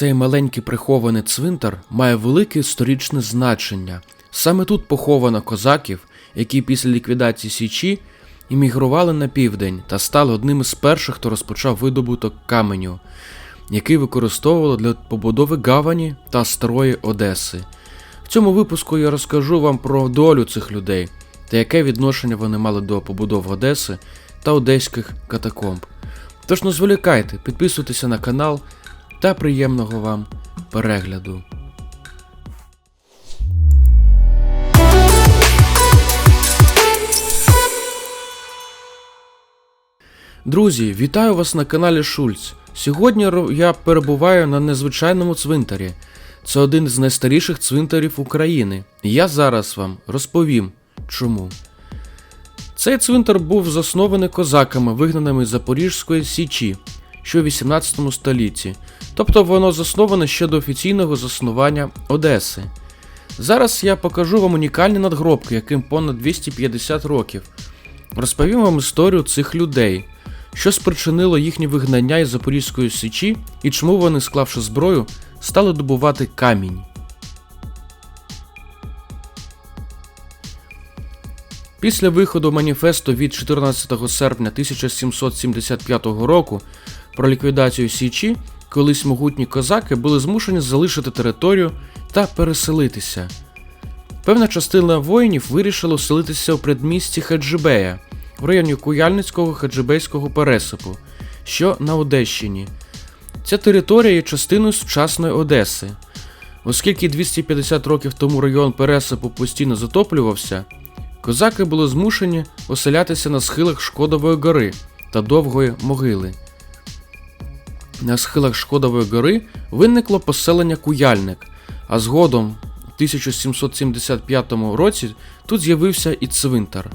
Цей маленький прихований цвинтар має велике історичне значення. Саме тут поховано козаків, які після ліквідації Січі іммігрували на південь та стали одним із перших, хто розпочав видобуток каменю, який використовували для побудови гавані та старої Одеси. В цьому випуску я розкажу вам про долю цих людей та яке відношення вони мали до побудов Одеси та одеських катакомб. Тож не зволікайте, підписуйтеся на канал та приємного вам перегляду. Друзі, вітаю вас на каналі Шульц. Сьогодні я перебуваю на незвичайному цвинтарі. Це один з найстаріших цвинтарів України. Я зараз вам розповім, чому. Цей цвинтар був заснований козаками, вигнаними з Запорізької Січі, що в 18 столітті. Тобто воно засноване ще до офіційного заснування Одеси. Зараз я покажу вам унікальні надгробки, яким понад 250 років. Розповім вам історію цих людей, що спричинило їхнє вигнання із Запорізької Січі і чому вони, склавши зброю, стали добувати камінь. Після виходу маніфесту від 14 серпня 1775 року про ліквідацію Січі, колись могутні козаки були змушені залишити територію та переселитися. Певна частина воїнів вирішила оселитися у предмісті Хаджибея в районі Куяльницького Хаджибейського пересипу, що на Одещині. Ця територія є частиною сучасної Одеси. Оскільки 250 років тому район пересипу постійно затоплювався, козаки були змушені оселятися на схилах Шкодової гори та Довгої могили. На схилах Шкодової гори виникло поселення Куяльник, а згодом в 1775 році тут з'явився і цвинтар.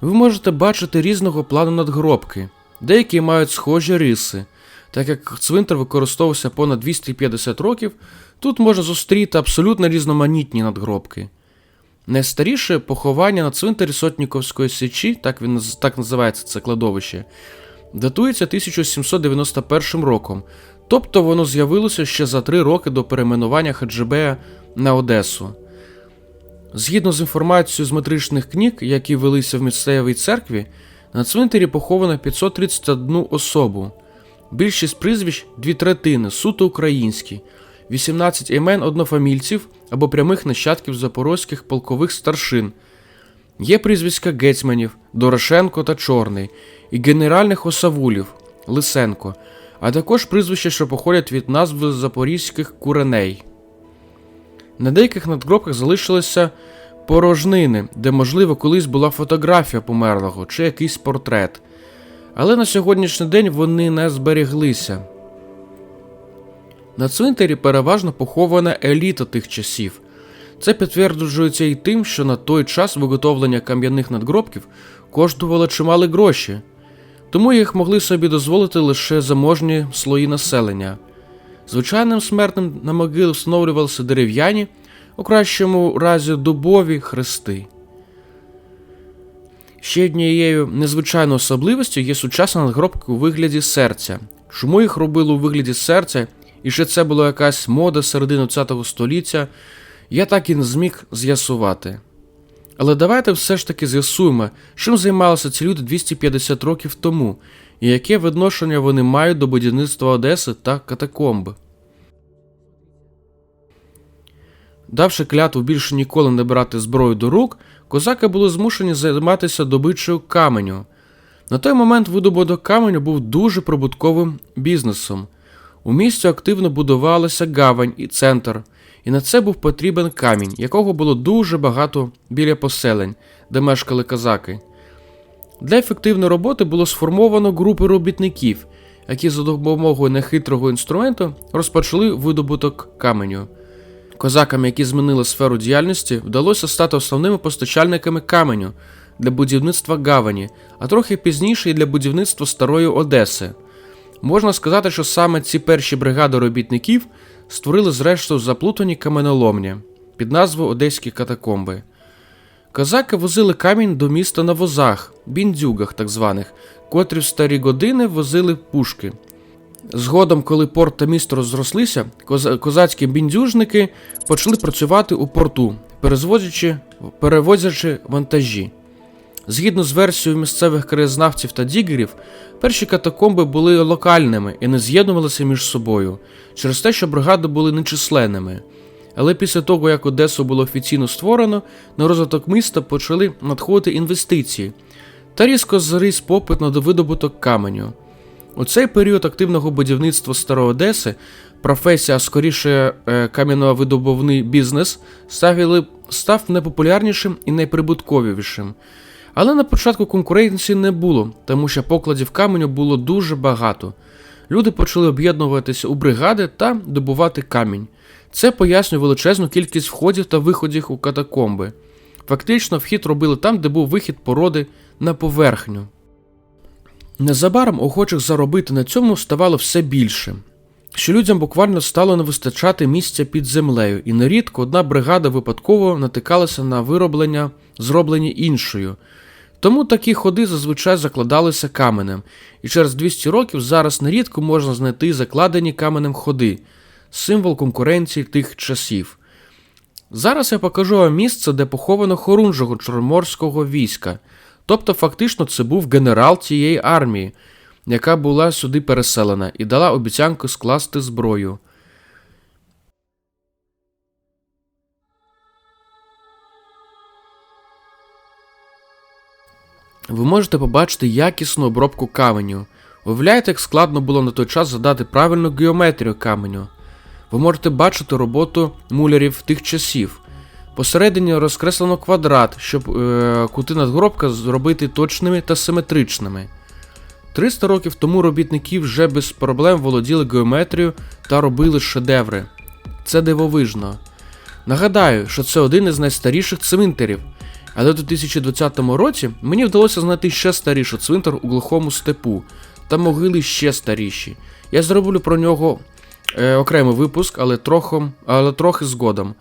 Ви можете бачити різного плану надгробки, деякі мають схожі риси. Так як цвинтар використовувався понад 250 років, тут можна зустріти абсолютно різноманітні надгробки. Найстаріше поховання на цвинтарі Сотніковської січі, так, він, так називається це кладовище, датується 1791 роком, тобто воно з'явилося ще за три роки до перейменування Хаджибея на Одесу. Згідно з інформацією з метричних книг, які велися в місцевій церкві, на цвинтарі поховано 531 особу. Більшість прізвищ дві третини, суто українські, 18 імен однофамільців або прямих нащадків запорозьких полкових старшин. Є прізвиська гетьманів Дорошенко та Чорний, і генеральних осавулів Лисенко, а також прізвища, що походять від назви запорізьких куреней. На деяких надгробках залишилися порожнини, де, можливо, колись була фотографія померлого чи якийсь портрет. Але на сьогоднішній день вони не зберіглися. На цвинтарі переважно похована еліта тих часів. Це підтверджується і тим, що на той час виготовлення кам'яних надгробків коштувало чимали гроші, тому їх могли собі дозволити лише заможні слої населення. Звичайним смертним на могили встановлювалися дерев'яні, у кращому разі дубові хрести. Ще однією незвичайною особливістю є сучасна надгробка у вигляді серця. Чому їх робили у вигляді серця, і ще це була якась мода середини ХХ століття, я так і не зміг з'ясувати. Але давайте все ж таки з'ясуємо, чим займалися ці люди 250 років тому, і яке відношення вони мають до будівництва Одеси та катакомб. Давши клятву більше ніколи не брати зброю до рук, козаки були змушені займатися добичею каменю. На той момент видобуток каменю був дуже прибутковим бізнесом. У місті активно будувалася гавань і центр, і на це був потрібен камінь, якого було дуже багато біля поселень, де мешкали козаки. Для ефективної роботи було сформовано групи робітників, які за допомогою нехитрого інструменту розпочали видобуток каменю. Козакам, які змінили сферу діяльності, вдалося стати основними постачальниками каменю для будівництва гавані, а трохи пізніше і для будівництва старої Одеси. Можна сказати, що саме ці перші бригади робітників створили зрештою заплутані каменоломні під назвою Одеські катакомби. Козаки возили камінь до міста на возах, біндюгах так званих, котрі в старі години возили пушки. Згодом, коли порт та місто розрослися, козацькі біндюжники почали працювати у порту, перевозячи вантажі. Згідно з версією місцевих краєзнавців та дігерів, перші катакомби були локальними і не з'єднувалися між собою через те, що бригади були нечисленними. Але після того, як Одесу було офіційно створено, на розвиток міста почали надходити інвестиції та різко зріс попит на видобуток каменю. У цей період активного будівництва Старої Одеси професія, а скоріше е, кам'яно-видобувний бізнес, ставили, став найпопулярнішим і найприбутковішим. Але на початку конкуренції не було, тому що покладів каменю було дуже багато. Люди почали об'єднуватися у бригади та добувати камінь. Це пояснює величезну кількість входів та виходів у катакомби. Фактично, вхід робили там, де був вихід породи на поверхню. Незабаром охочих заробити на цьому ставало все більше, що людям буквально стало не вистачати місця під землею, і нерідко одна бригада випадково натикалася на вироблення, зроблені іншою. Тому такі ходи зазвичай закладалися каменем, і через 200 років зараз нерідко можна знайти закладені каменем ходи, символ конкуренції тих часів. Зараз я покажу вам місце, де поховано хорунжого чорноморського війська. Тобто, фактично, це був генерал цієї армії, яка була сюди переселена і дала обіцянку скласти зброю. Ви можете побачити якісну обробку каменю. Уявляєте, як складно було на той час задати правильну геометрію каменю. Ви можете бачити роботу мулярів тих часів. Посередині розкреслено квадрат, щоб е, кути надгробка зробити точними та симетричними. 300 років тому робітники вже без проблем володіли геометрією та робили шедеври. Це дивовижно. Нагадаю, що це один із найстаріших цвинтарів, але у 2020 році мені вдалося знайти ще старіший цвинтар у глухому степу та могили ще старіші. Я зроблю про нього е, окремий випуск, але, трохом, але трохи згодом.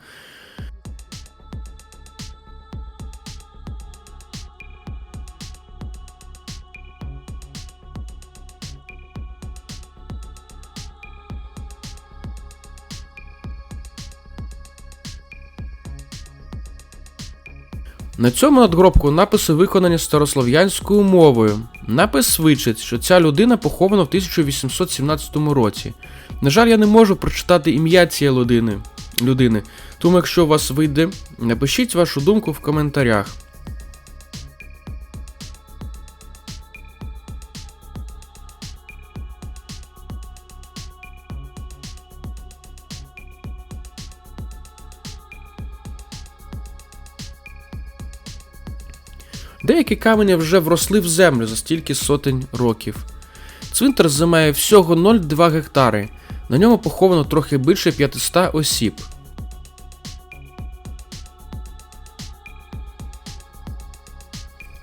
На цьому надгробку написи виконані старослов'янською мовою. Напис свідчить, що ця людина похована в 1817 році. На жаль, я не можу прочитати ім'я цієї людини, людини, тому якщо у вас вийде, напишіть вашу думку в коментарях. Деякі камені вже вросли в землю за стільки сотень років. Цвинтар займає всього 0,2 гектари. На ньому поховано трохи більше 500 осіб.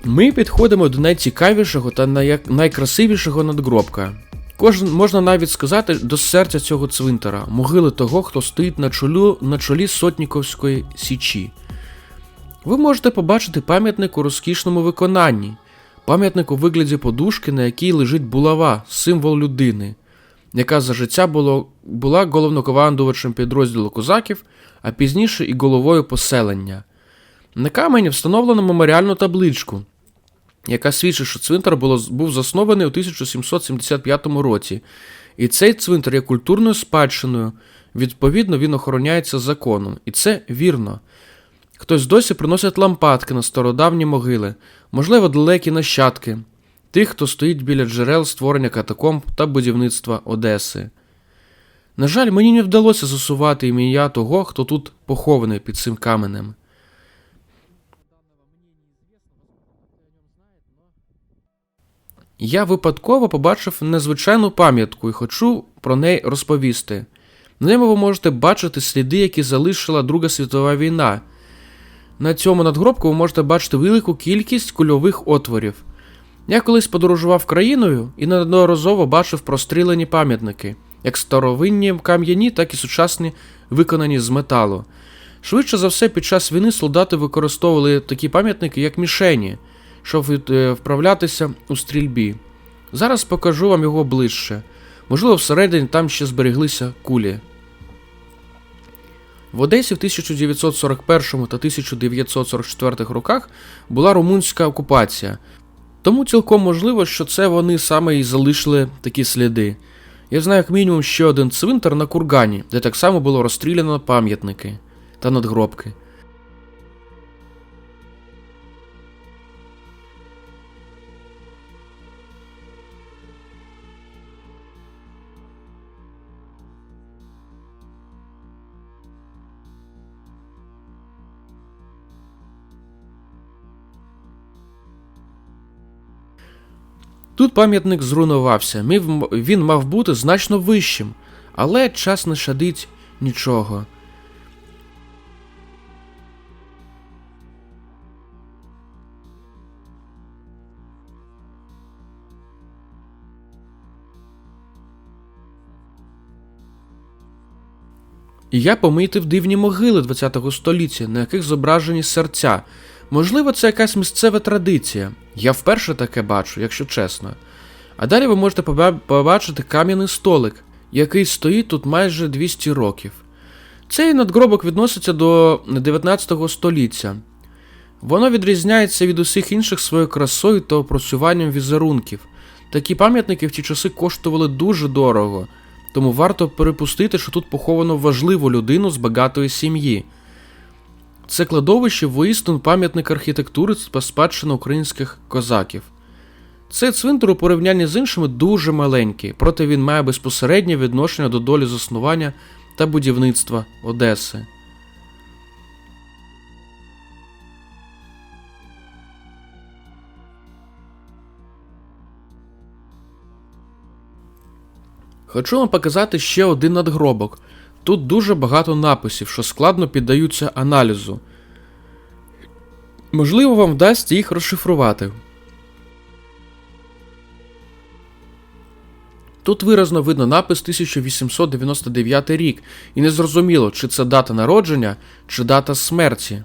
Ми підходимо до найцікавішого та най- найкрасивішого надгробка. Кожен можна навіть сказати до серця цього цвинтара, могили того, хто стоїть на чолі, на чолі Сотніковської січі. Ви можете побачити пам'ятник у розкішному виконанні, пам'ятник у вигляді подушки, на якій лежить булава, символ людини, яка за життя було, була головнокомандувачем підрозділу козаків, а пізніше і головою поселення. На камені встановлено меморіальну табличку, яка свідчить, що цвинтар було, був заснований у 1775 році, і цей цвинтар є культурною спадщиною, відповідно, він охороняється законом. І це вірно. Хтось досі приносить лампадки на стародавні могили, можливо, далекі нащадки, тих, хто стоїть біля джерел створення катакомб та будівництва Одеси. На жаль, мені не вдалося засувати ім'я того, хто тут похований під цим каменем. Я випадково побачив незвичайну пам'ятку і хочу про неї розповісти. На ньому ви можете бачити сліди, які залишила Друга світова війна. На цьому надгробку ви можете бачити велику кількість кульових отворів. Я колись подорожував країною і неодноразово бачив прострілені пам'ятники, як старовинні кам'яні, так і сучасні, виконані з металу. Швидше за все, під час війни солдати використовували такі пам'ятники як мішені, щоб е, вправлятися у стрільбі. Зараз покажу вам його ближче. Можливо, всередині там ще збереглися кулі. В Одесі в 1941 та 1944 роках була румунська окупація, тому цілком можливо, що це вони саме і залишили такі сліди. Я знаю як мінімум ще один цвинтар на кургані, де так само було розстріляно пам'ятники та надгробки. Тут пам'ятник зруйнувався, він мав бути значно вищим, але час не шадить нічого. І я помітив дивні могили ХХ століття, на яких зображені серця. Можливо, це якась місцева традиція. Я вперше таке бачу, якщо чесно. А далі ви можете побачити кам'яний столик, який стоїть тут майже 200 років. Цей надгробок відноситься до 19 століття. Воно відрізняється від усіх інших своєю красою та опрацюванням візерунків. Такі пам'ятники в ті часи коштували дуже дорого, тому варто перепустити, що тут поховано важливу людину з багатої сім'ї. Це кладовище воістину пам'ятник архітектури та спадщини українських козаків. Цей цвинтар у порівнянні з іншими дуже маленький, проте він має безпосереднє відношення до долі заснування та будівництва Одеси. Хочу вам показати ще один надгробок. Тут дуже багато написів, що складно піддаються аналізу. Можливо, вам вдасться їх розшифрувати. Тут виразно видно напис 1899 рік, і незрозуміло, чи це дата народження, чи дата смерті.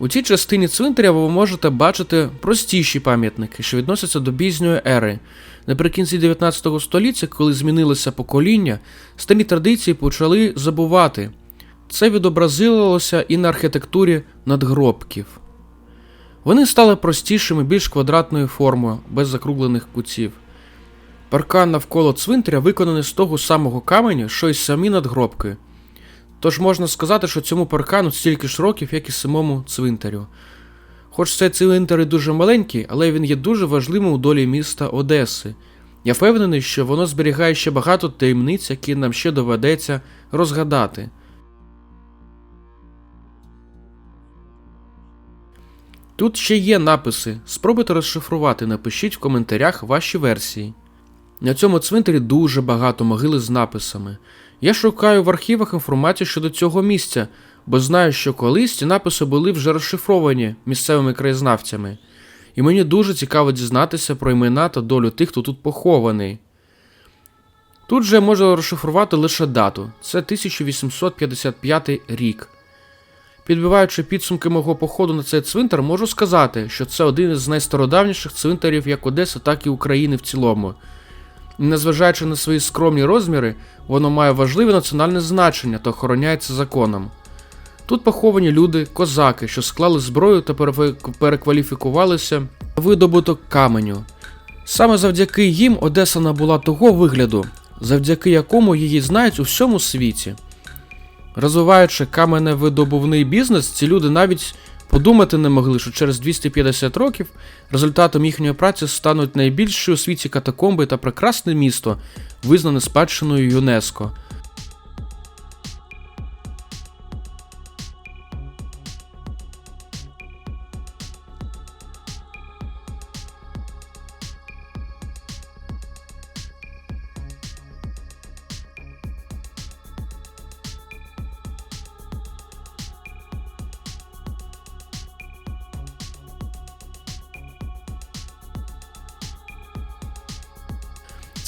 У цій частині цвинтаря ви можете бачити простіші пам'ятники, що відносяться до пізньої ери. Наприкінці 19 століття, коли змінилося покоління, старі традиції почали забувати. Це відобразилося і на архітектурі надгробків. Вони стали простішими, більш квадратною формою, без закруглених кутів. Паркан навколо цвинтаря виконаний з того самого каменю, що й самі надгробки. Тож можна сказати, що цьому паркану стільки ж років, як і самому цвинтарю. Хоч цей цвинтар і дуже маленький, але він є дуже важливим у долі міста Одеси. Я впевнений, що воно зберігає ще багато таємниць, які нам ще доведеться розгадати. Тут ще є написи. Спробуйте розшифрувати, напишіть в коментарях ваші версії. На цьому цвинтарі дуже багато могили з написами. Я шукаю в архівах інформацію щодо цього місця, бо знаю, що колись ці написи були вже розшифровані місцевими краєзнавцями, і мені дуже цікаво дізнатися про імена та долю тих, хто тут похований. Тут же можу розшифрувати лише дату це 1855 рік. Підбиваючи підсумки мого походу на цей цвинтар, можу сказати, що це один із найстародавніших цвинтарів як Одеси, так і України в цілому. Незважаючи на свої скромні розміри, воно має важливе національне значення та охороняється законом. Тут поховані люди, козаки, що склали зброю та перекваліфікувалися в видобуток каменю. Саме завдяки їм Одеса набула того вигляду, завдяки якому її знають у всьому світі. Розвиваючи каменевидобувний бізнес, ці люди навіть подумати не могли, що через 250 років результатом їхньої праці стануть найбільші у світі катакомби та прекрасне місто, визнане спадщиною ЮНЕСКО.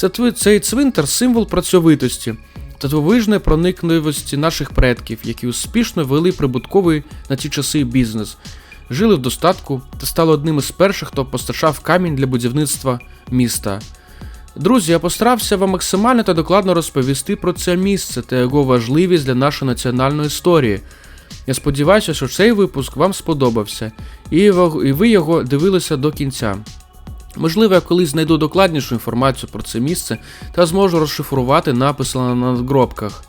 Цей цвинтар символ працьовитості та дивовижної проникливості наших предків, які успішно вели прибутковий на ті часи бізнес. жили в достатку та стали одним із перших, хто постачав камінь для будівництва міста. Друзі, я постарався вам максимально та докладно розповісти про це місце та його важливість для нашої національної історії. Я сподіваюся, що цей випуск вам сподобався, і ви- його дивилися до кінця. Можливо, я колись знайду докладнішу інформацію про це місце та зможу розшифрувати написи на надгробках.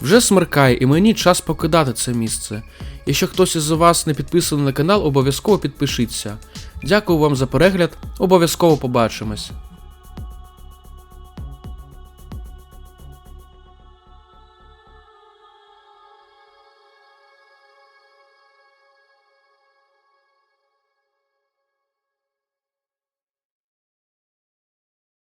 Вже смеркає, і мені час покидати це місце. Якщо хтось із вас не підписаний на канал, обов'язково підпишіться. Дякую вам за перегляд, обов'язково побачимось.